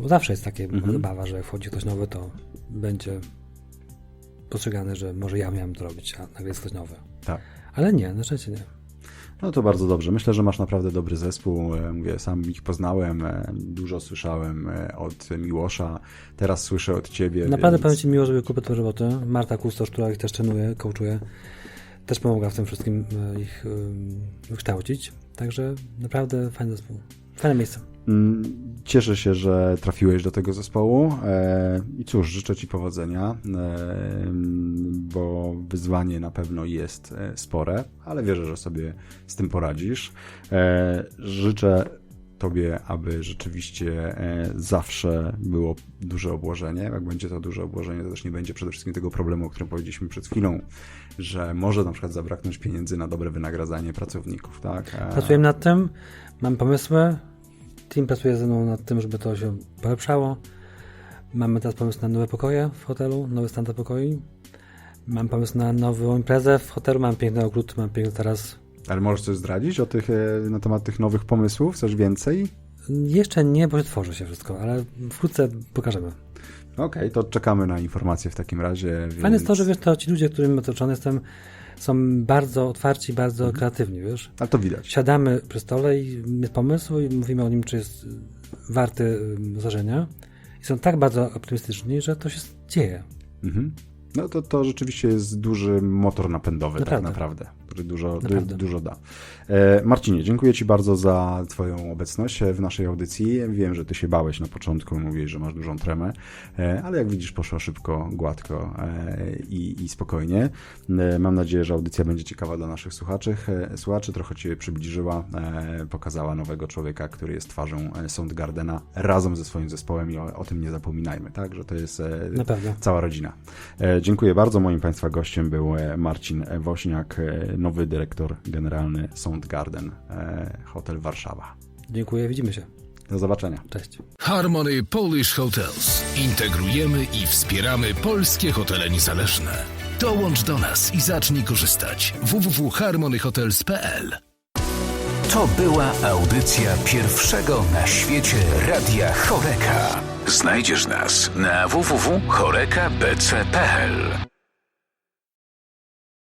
Bo zawsze jest takie Mhm. obawa, że jak wchodzi ktoś nowy, to będzie postrzegany, że może ja miałem to robić, a nagle jest ktoś nowy. Tak. Ale nie, na szczęście nie. No to bardzo dobrze. Myślę, że masz naprawdę dobry zespół. E, Mówię, sam ich poznałem, e, dużo słyszałem e, od Miłosza, teraz słyszę od ciebie. Naprawdę więc... powiem Ci miło, żeby kupę tej roboty. Marta Kustosz, która ich też trenuje, coachuje, też pomogła w tym wszystkim ich wykształcić. Także naprawdę fajny zespół. Fajne miejsce. Mm, Cieszę się, że trafiłeś do tego zespołu e, i cóż, życzę Ci powodzenia, e, bo wyzwanie na pewno jest e, spore, ale wierzę, że sobie z tym poradzisz. Życzę Tobie, aby rzeczywiście zawsze było duże obłożenie. Jak będzie to duże obłożenie, to też nie będzie przede wszystkim tego problemu, o którym powiedzieliśmy przed chwilą, że może na przykład zabraknąć pieniędzy na dobre wynagradzanie pracowników. Tak? Pracujemy nad tym, mam pomysły. Team pracuje ze mną nad tym, żeby to się polepszało. Mamy teraz pomysł na nowe pokoje w hotelu, nowy standard pokoi. Mam pomysł na nową imprezę w hotelu, mam piękny ogród, mam piękny taras. Ale możesz coś zdradzić o tych, e, na temat tych nowych pomysłów? Coś więcej? Jeszcze nie, bo tworzy się wszystko, ale wkrótce pokażemy. Okej, to czekamy na informacje w takim razie. Więc... Fajne jest to, że wiesz, to ci ludzie, którym otoczony jestem, są bardzo otwarci, bardzo Mhm. kreatywni, wiesz. Ale to widać. Siadamy przy stole i jest pomysł i mówimy o nim, czy jest y, warty y, zdarzenia. I są tak bardzo optymistyczni, że to się dzieje. Mhm. No to, to rzeczywiście jest duży motor napędowy, Naprawdę. tak naprawdę, który dużo, du, dużo da. E, Marcinie, dziękuję Ci bardzo za Twoją obecność w naszej audycji. Wiem, że Ty się bałeś na początku, mówiłeś, że masz dużą tremę, e, ale jak widzisz, poszło szybko, gładko e, i, i spokojnie. E, mam nadzieję, że audycja będzie ciekawa dla naszych słuchaczy. E, słuchaczy trochę Cię przybliżyła, e, pokazała nowego człowieka, który jest twarzą e, Soundgardena razem ze swoim zespołem i o, o tym nie zapominajmy, tak, że to jest e, cała rodzina. E, Dziękuję bardzo. Moim Państwa gościem był e, Marcin Woźniak, e, nowy dyrektor generalny Soundgarden e, Hotel Warszawa. Dziękuję, widzimy się. Do zobaczenia. Cześć. Harmony Polish Hotels. Integrujemy i wspieramy polskie hotele niezależne. Dołącz do nas i zacznij korzystać. www.harmonyhotels.pl To była audycja pierwszego na świecie Radia Choreka. Znajdziesz nas na www.chorekabc.pl